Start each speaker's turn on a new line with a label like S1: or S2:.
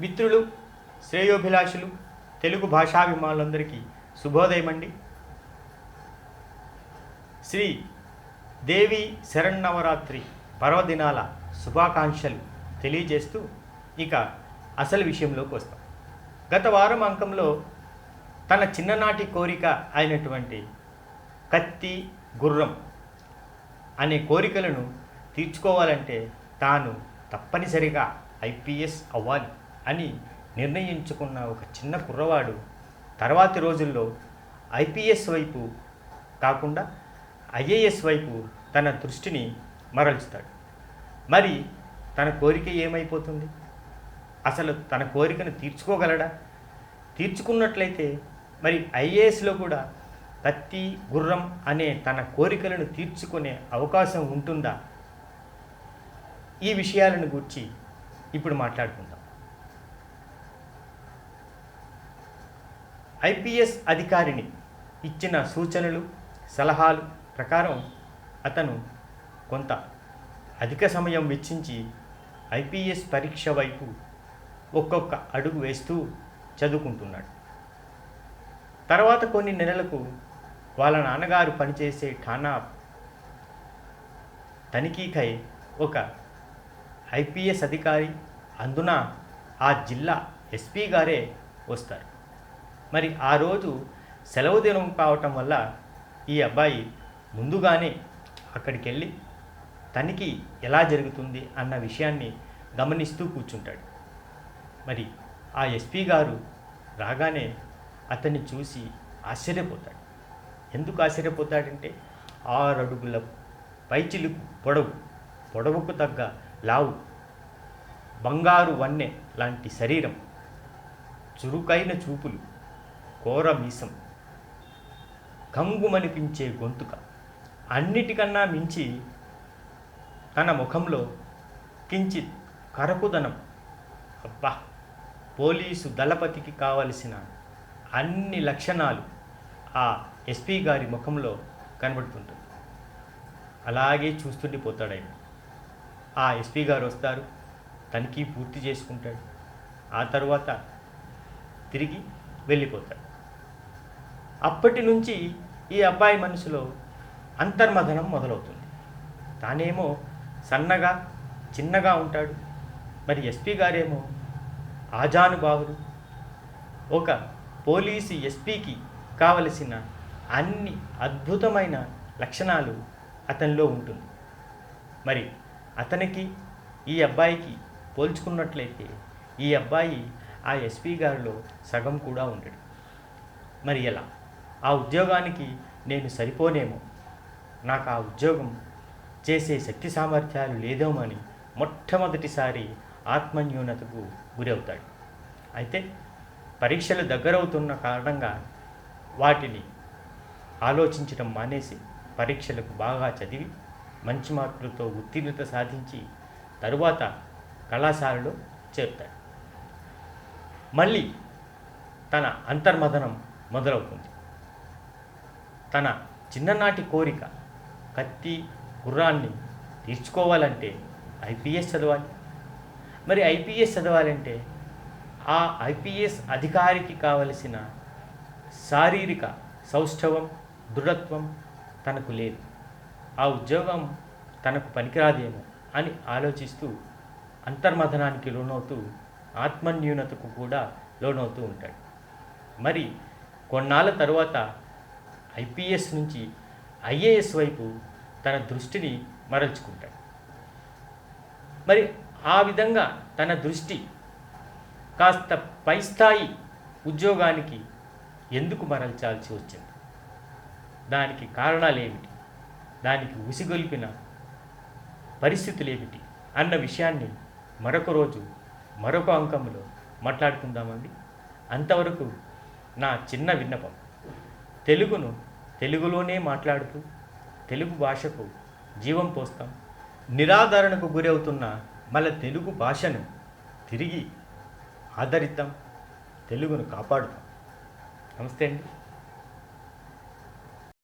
S1: మిత్రులు శ్రేయోభిలాషులు తెలుగు భాషాభిమానులందరికీ శుభోదయం అండి శ్రీ దేవి శరన్నవరాత్రి పర్వదినాల శుభాకాంక్షలు తెలియజేస్తూ ఇక అసలు విషయంలోకి వస్తాం. గత వారం అంకంలో తన చిన్ననాటి కోరిక అయినటువంటి కత్తి గుర్రం అనే కోరికలను తీర్చుకోవాలంటే తాను తప్పనిసరిగా ఐపీఎస్ అవ్వాలి. అని నిర్ణయించుకున్న ఒక చిన్న కుర్రవాడు తర్వాతి రోజుల్లో ఐపీఎస్ వైపు కాకుండా ఐఏఎస్ వైపు తన దృష్టిని మరల్చుతాడు. మరి తన కోరిక ఏమైపోతుంది? అసలు తన కోరికను తీర్చుకోగలడా? తీర్చుకున్నట్లయితే మరి ఐఏఎస్లో కూడా కత్తి గుర్రం అనే తన కోరికలను తీర్చుకునే అవకాశం ఉంటుందా? ఈ విషయాలను గురించి ఇప్పుడు మాట్లాడుకుందాం. ఐపీఎస్ అధికారిని ఇచ్చిన సూచనలు సలహాలు ప్రకారం అతను కొంత అధిక సమయం వెచ్చించి ఐపీఎస్ పరీక్ష వైపు ఒక్కొక్క అడుగు వేస్తూ చదువుకుంటున్నాడు. తర్వాత కొన్ని నెలలకు వాళ్ళ నాన్నగారు పనిచేసే ఠానా తనిఖీకై ఒక ఐపీఎస్ అధికారి అందున ఆ జిల్లా ఎస్పీ గారే వస్తారు. మరి ఆ రోజు సెలవు దినం కావటం వల్ల ఈ అబ్బాయి ముందుగానే అక్కడికి వెళ్ళి తనిఖీ ఎలా జరుగుతుంది అన్న విషయాన్ని గమనిస్తూ కూర్చుంటాడు. మరి ఆ ఎస్పీ గారు రాగానే అతన్ని చూసి ఆశ్చర్యపోతాడు. ఎందుకు ఆశ్చర్యపోతాడంటే ఆరు అడుగుల పైచిలుకు పొడవు పొడవుకు తగ్గ లావు బంగారు వన్నె లాంటి శరీరం చురుకైన చూపులు ఘోర మీసం. కంగుమనిపించే గొంతుక. అన్నిటికన్నా మించి తన ముఖంలో కించిత్ కరకుదనం. అబ్బా! పోలీసు దళపతికి కావలసిన అన్ని లక్షణాలు ఆ ఎస్పీ గారి ముఖంలో కనబడుతుంటుంది. అలాగే చూస్తుండిపోతాడు ఆయన ఆ ఎస్పీ గారు వస్తారు. తనిఖీ పూర్తి చేసుకుంటాడు. ఆ తర్వాత తిరిగి వెళ్ళిపోతాడు. అప్పటి నుంచి ఈ అబ్బాయి మనసులో అంతర్మథనం మొదలవుతుంది. తానేమో సన్నగా చిన్నగా ఉంటాడు. మరి ఎస్పీ గారేమో ఆజానుబాహుడు. ఒక పోలీసు ఎస్పీకి కావలసిన అన్ని అద్భుతమైన లక్షణాలు అతనిలో ఉంటుంది. మరి అతనికి ఈ అబ్బాయికి పోల్చుకున్నట్లయితే ఈ అబ్బాయి ఆ ఎస్పీ గారిలో సగం కూడా ఉండడు. మరి ఎలా? ఆ ఉద్యోగానికి నేను సరిపోనేమో. నాకు ఆ ఉద్యోగం చేసే శక్తి సామర్థ్యాలు లేదేమో అని మొట్టమొదటిసారి ఆత్మన్యూనతకు గురవుతాడు. అయితే పరీక్షలు దగ్గరవుతున్న కారణంగా వాటిని ఆలోచించడం మానేసి పరీక్షలకు బాగా చదివి మంచి మార్కులతో ఉత్తీర్ణత సాధించి తరువాత కళాశాలలో చేరుతాడు. మళ్ళీ తన అంతర్మథనం మొదలవుతుంది. తన చిన్ననాటి కోరిక కత్తి గుర్రాన్ని తీర్చుకోవాలంటే ఐపీఎస్ చదవాలి. మరి ఐపీఎస్ చదవాలంటే ఆ ఐపీఎస్ అధికారికి కావలసిన శారీరక సౌష్ఠవం దృఢత్వం తనకు లేదు. ఆ ఉద్యోగం తనకు పనికిరాదేమో అని ఆలోచిస్తూ అంతర్మథనానికి లోనవుతూ ఆత్మన్యూనతకు కూడా లోనవుతూ ఉంటాడు. మరి కొన్నాళ్ళ తర్వాత ఐపీఎస్ నుంచి ఐఏఎస్ వైపు తన దృష్టిని మరల్చుకుంటాడు. మరి ఆ విధంగా తన దృష్టి కాస్త పై స్థాయి ఉద్యోగానికి ఎందుకు మరల్చాల్సి వచ్చింది? దానికి కారణాలు ఏమిటి దానికి ఉసిగొల్పిన పరిస్థితులు ఏమిటి అన్న విషయాన్ని మరొక రోజు మరొక అంకంలో మాట్లాడుకుందామండి. అంతవరకు నా చిన్న విన్నపం. తెలుగును తెలుగులోనే మాట్లాడుతూ తెలుగు భాషకు జీవం పోస్తాం. నిరాదరణకు గురవుతున్న మన తెలుగు భాషను తిరిగి ఆదరిద్దాం తెలుగును కాపాడుతాం. నమస్తే అండి.